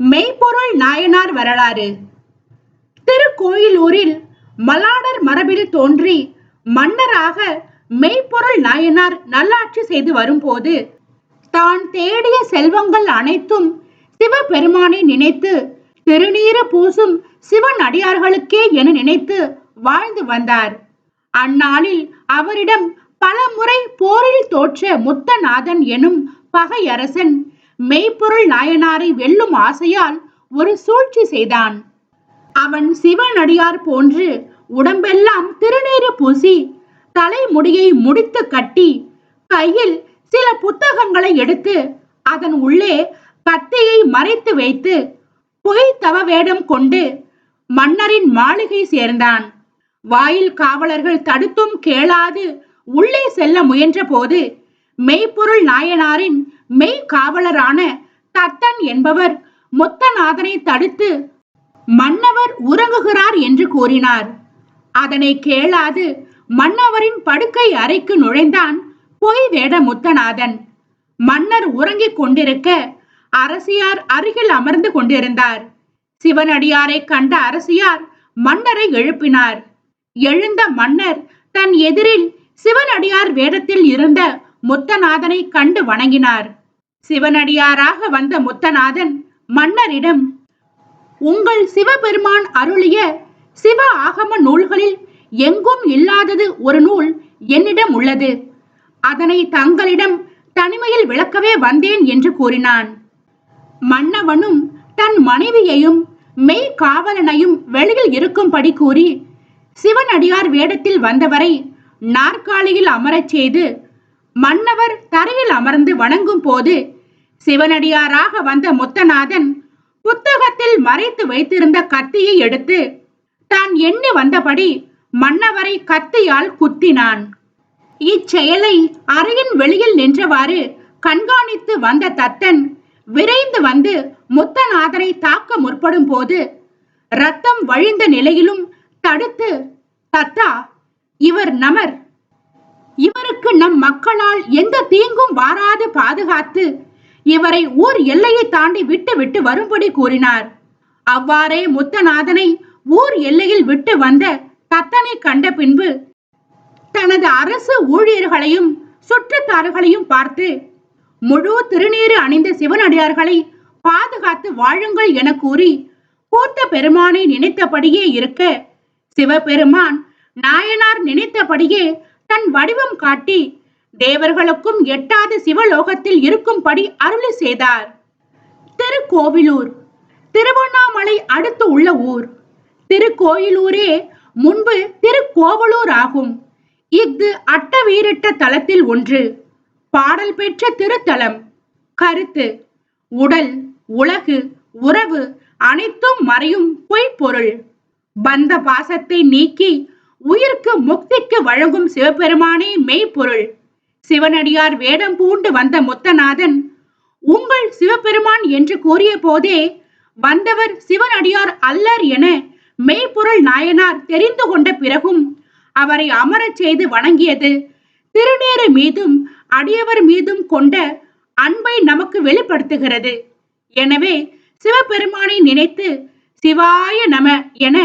மெய்ப்பொருள் நாயனார் வரலாறு. திருக்கோயிலூரில் மலாடர் மரபில் தோன்றி மன்னராக மெய்ப்பொருள் நாயனார் நல்லாட்சி செய்து வரும்போது தான் தேடிய செல்வங்கள் அனைத்தும் சிவபெருமானை நினைத்து திருநீறு பூசும் சிவன் அடியார்களுக்கே என நினைத்து வாழ்ந்து வந்தார். அந்நாளில் அவரிடம் பல முறை போரில் தோற்ற முத்தநாதன் எனும் பகையரசன் மெய்ப்பொருள் நாயனாரை வெல்லும் ஆசையால் ஒரு சூழ்ச்சி செய்தான். அவன் சிவனடியார் போன்று உடம்பெல்லாம் திருநீறு பூசி தலைமுடியை முடித்து கட்டி கையில் சில புத்தகங்களை எடுத்து அதன் உள்ளே கத்தியை மறைத்து வைத்து பொய் தவ வேடம் கொண்டு மன்னரின் மாளிகை சேர்ந்தான். வாயில் காவலர்கள் தடுத்தும் கேளாது உள்ளே செல்ல முயன்றபோது மெய்ப்பொருள் நாயனாரின் மெய் காவலரான தத்தன் என்பவர் முத்தநாதனை தடுத்து மன்னவர் உறங்குகிறார் என்று கூறினார். அதனை கேளாது மன்னவரின் படுக்கை அறைக்கு நுழைந்தான் பொய் வேட முத்தநாதன். மன்னர் உறங்கிக் கொண்டிருக்க அரசியார் அருகில் அமர்ந்து கொண்டிருந்தார். சிவனடியாரை கண்ட அரசியார் மன்னரை எழுப்பினார். எழுந்த மன்னர் தன் எதிரில் சிவனடியார் வேடத்தில் இருந்த முத்தநாதனை கண்டு வணங்கினார். சிவனடியாராக வந்த முத்தநாதன் மன்னரிடம் உங்கள் சிவபெருமான் அருளிய சிவ ஆகம நூல்களில் எங்கும் இல்லாதது ஒரு நூல் என்னிடம் உள்ளது. அதனை தங்களிடம் தனிமையில் விளக்கவே வந்தேன் என்று கூறினான். மன்னவனும் தன் மனைவியையும் மெய் காவலனையும் வெளியில் இருக்கும்படி கூறி சிவனடியார் வேடத்தில் வந்தவரை நாற்காலியில் அமரச் செய்து மன்னவர் தரையில் அமர்ந்து வணங்கும் போது சிவனடியாராக வந்த முத்தநாதன் புத்தகத்தில் மறைத்து வைத்திருந்த கத்தியை எடுத்து தான் எண்ணி வந்தபடி மன்னவரை கத்தியால் குத்தினான். இச்செயலை அறையின் வெளியில் நின்றவாறு கண்காணித்து வந்த தத்தன் விரைந்து வந்து முத்தநாதனை தாக்க முற்படும் போது ரத்தம் வழிந்த நிலையிலும் தடுத்து தத்தா இவர் நமர். இவருக்கு நம் மக்களால் எந்த தீங்கும் வாராது பாதுகாத்து இவரை ஊர் எல்லையை தாண்டி விட்டு விட்டு வரும்படி கூறினார். அவ்வாறே முத்தநாதனை ஊர் எல்லையில் விட்டு வந்த தத்தனை கண்ட பின்பு தனது அரசு ஊழியர்களையும் சுற்றத்தாறுகளையும் பார்த்து முழு திருநீறு அணிந்த சிவனடியார்களை பாதுகாத்து வாழுங்கள் என கூறி கூத்த பெருமானை நினைத்தபடியே இருக்க சிவபெருமான் நாயனார் நினைத்தபடியே தன் வடிவம் காட்டி தேவர்களுக்கும் எட்டாத சிவலோகத்தில் இருக்கும்படி அருளி செய்தார். திருக்கோவிலூர். திருவண்ணாமலை அடுத்து உள்ள ஊர். திருக்கோயிலூரே முன்பு திருக்கோவலூர் ஆகும் இஃது அட்ட வீரிட்ட தலத்தில் ஒன்று. பாடல் பெற்ற திருத்தலம். கருத்து. உடல் உலகு உறவு அனைத்தும் மறையும் பொய்ப்பொருள். பந்த பாசத்தை நீக்கி உயிர்க்கு முக்திக்கு வழங்கும் சிவபெருமானே மெய்ப்பொருள். சிவனடியார் வேடம் பூண்டு வந்த முத்தநாதன் உங்கள் சிவபெருமான் என்று கூறிய போதே வந்தவர் சிவனடியார் அல்லர் என மெய்ப்பொருள் நாயனார் தெரிந்து கொண்ட பிறகும் அவரை அமரச் செய்து வணங்கியது. திருநீறு மீதும் அடியவர் மீதும் கொண்ட அன்பை நமக்கு வெளிப்படுத்துகிறது. எனவே சிவபெருமானை நினைத்து சிவாய நம என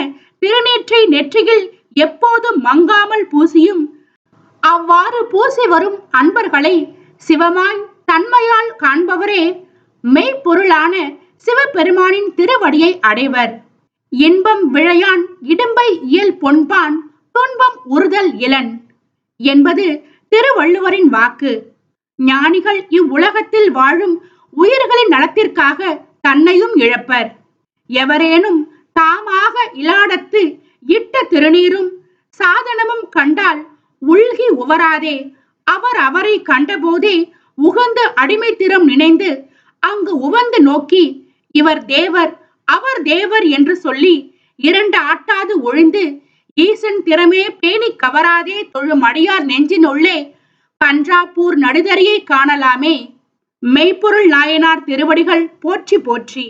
திருநீற்றை நெற்றியில் எப்போதும் மங்காமல் பூசியும். அவ்வாறு பூசி வரும் அன்பர்களை சிவமாய் தன்மையால் காண்பவரே மெய்ப்பொருளான சிவபெருமானின் திருவடியை அடைவர். இன்பம் விழையான் இடும்பை இயல் பொன்பான் துன்பம் உறுதல் இளன் என்பது திருவள்ளுவரின் வாக்கு. ஞானிகள் இவ்வுலகத்தில் வாழும் உயிர்களின் நலத்திற்காக தன்னையும் இழப்பர். எவரேனும் தாமாக இலாடத்து இட்ட திருநீரும் உள்கி உவராதே. அவர் அவரை கண்டபோதே உகந்து அடிமைத்திறம் நினைந்து அங்கு உவந்து நோக்கி இவர் தேவர் அவர் தேவர் என்று சொல்லி இரண்டு ஆட்டாது ஒழிந்து ஈசன் திறமே பேணி கவராதே தொழும் அடியார் நெஞ்சினுள்ளே பஞ்சாப்பூர் நடுதறியை காணலாமே. மெய்ப்பொருள் நாயனார் திருவடிகள் போற்றி போற்றி.